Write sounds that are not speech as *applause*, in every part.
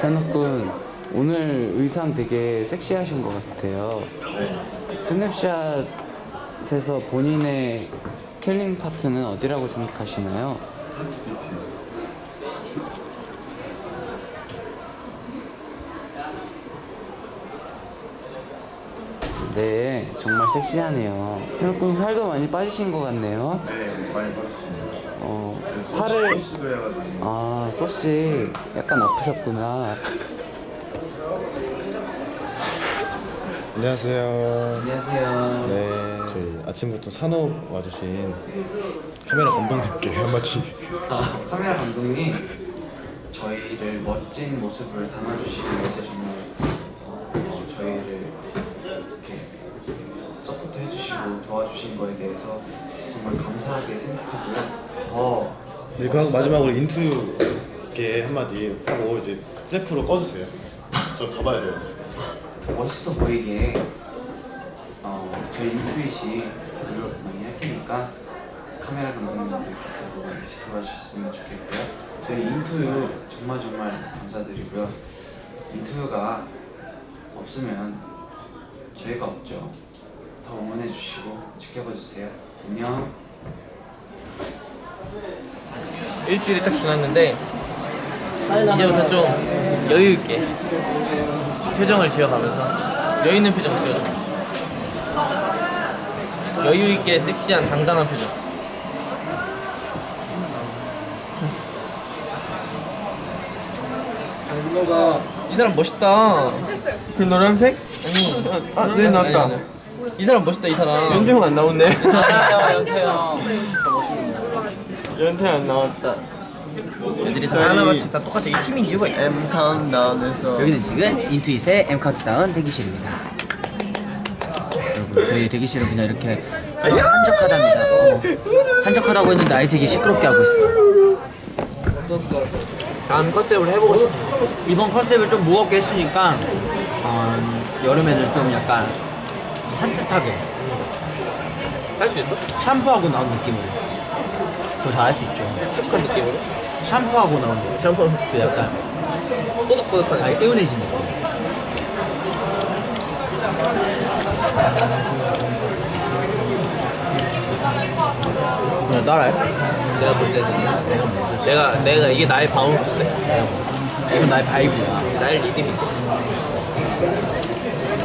현욱군 오늘 의상 되게 섹시하신 것 같아요. 스냅샷에서 본인의 킬링 파트는 어디라고 생각하시나요? 네, 정말 섹시하네요. 현욱군 살도 많이 빠지신 것 같네요. 네, 많이 받았습니다. 어, 살을 소식을 해가지고 아, 소씨 약간 아프셨구나. 안녕하세요. 안녕하세요. 네, 저희 아침부터 산업 와주신 카메라 감독님께 한마디. 아, 카메라 감독님 저희를 멋진 모습을 담아주시기 위해서 정말 어, 저희를 이렇게 서포트 해 도와주신 거에 대해서 정말 감사하게 생각하고요. 더 네, 그 마지막으로 인투께 한마디 하고 이제 셀프로 꺼주세요. 저 가봐야 돼요. 멋있어 보이게 어, 저희 인투잇이 노력 많이 할 테니까 카메라 감독님들께서도 많이 지켜봐 주셨으면 좋겠고요. 저희 인투유 정말 정말 감사드리고요. 인투유가 없으면 저희가 없죠. 더 응원해 주시고 지켜봐 주세요. 안녕. 일주일이 딱 지났는데 이제부터 좀 여유 있게 표정을 지어가면서 여유 있는 표정 지어줘. 여유 있게 섹시한 당당한 표정. 이 사람 멋있다. 그 노란색? 아니, 아, 네, 나왔다. 이 사람 멋있다 이 사람. 연태형 안 나오네. 연태 안 나왔다. 애들이 다 하나같이 다 똑같아. 이 팀인 이유가 있어. M 카운트다운에서 여기는 지금 인투잇의 M 카운트다운 대기실입니다. 여러분 저희 대기실은 그냥 이렇게 한적하답니다. 어. 한적하다고 했는데 아이 되게 시끄럽게 하고 있어. 다음 컨셉을 해보고 싶어. 이번 컨셉을 좀 무겁게 했으니까 어, 여름에는 좀 약간 산뜻하게 할 수 있어? 샴푸하고 나온 느낌으로 저 잘할 수 있죠. 축축한 느낌으로? 샴푸하고 나온 느낌. 샴푸 그 약간 뽀득뽀득한 아예 개운해진 느낌. 그냥 따라해. 내가 볼 때는 내가 내가 이게 나의 바운스인데 이건 나의 바이브야. 나의 리듬이고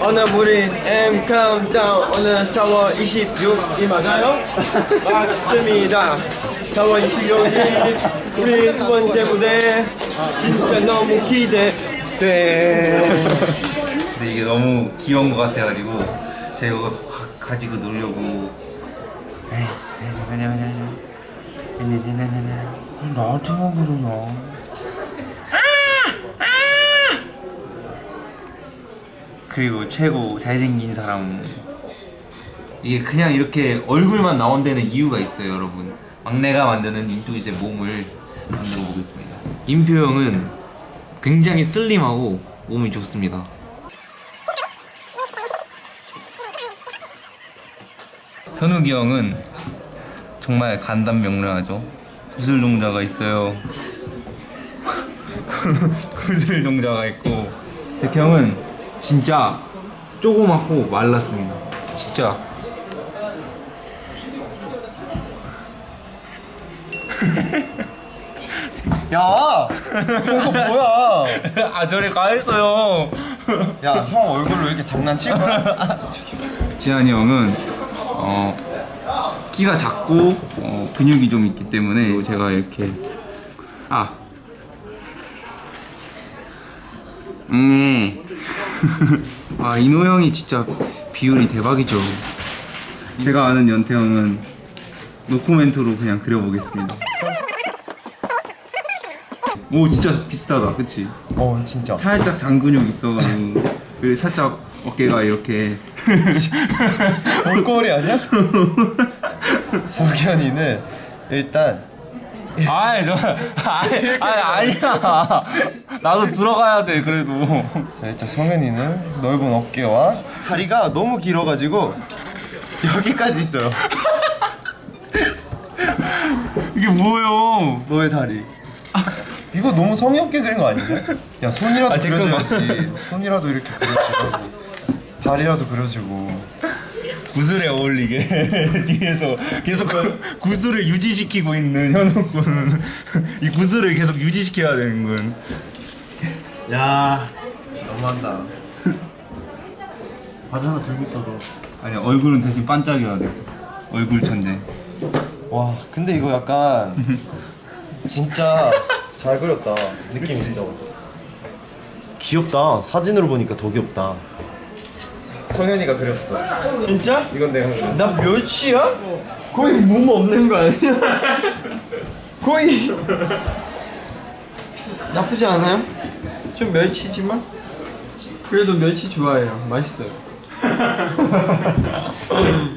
오늘 우리 M 카운트다운 오늘 4월 26일 맞아요? *laughs* 맞습니다. 4월 26일 우리 두 번째 무대 진짜 너무 기대돼. 근데 이게 너무 귀여운 것 같아가지고 제가 이거 가, 가지고 놀려고 나한테만 그러냐. 그리고 최고 잘생긴 사람. 이게 그냥 이렇게 얼굴만 나온 데는 이유가 있어요 여러분. 막내가 만드는 인투잇의 몸을 만들어 보겠습니다. 임표 형은 굉장히 슬림하고 몸이 좋습니다. 현욱이 형은 정말 간단명료하죠? 구슬 동자가 있어요. *laughs* 구슬 동자가 있고 백형은 진짜 조그맣고 말랐습니다 진짜 *laughs* 야, 이거 뭐야? *laughs* 아 저리 가했어요 *laughs* 야, 형 얼굴로 이렇게 장난칠 거야? 지한이 형은 어 키가 작고 어, 근육이 좀 있기 때문에 제가 이렇게 아 음. *laughs* 아 인호 형이 진짜 비율이 대박이죠. 제가 아는 연태 형은 노코멘트로 그냥 그려보겠습니다. 오 진짜 비슷하다 그치? 어 진짜 살짝 장근육 있어가지고 그리고 살짝 어깨가 이렇게 *laughs* 볼거리 아니야? *laughs* 성현이는 일단 아이 저 아니, 아니 아니야. 나도 들어가야 돼 그래도. 자 일단 성현이는 넓은 어깨와 다리가 너무 길어가지고 여기까지 있어요. 이게 뭐예요? 너의 다리. 이거 너무 성의 없게 그린 거 아니냐? 야 손이라도 아. 그려줘야지. 손이라도 이렇게 그려주고 다리라도 그려주고 구슬에 어울리게 *laughs* 뒤에서 계속 그 구슬을 유지시키고 있는 현욱 군은 *laughs* 이 구슬을 계속 유지시켜야 되는 군. 야 너무한다. 바지 하나 들고 있어도 아니 얼굴은 대신 반짝여야 돼. 얼굴 천재 와 근데 이거 약간 *laughs* 진짜 잘 그렸다. 느낌 있어. 귀엽다. 사진으로 보니까 더 귀엽다 성현이가 그렸어 진짜? 이건 내가 그렸어 나 멸치야? 거의 몸 없는 거 아니야? *laughs* 거의 나쁘지 않아요? 좀 멸치지만 그래도 멸치 좋아해요 맛있어요 *laughs*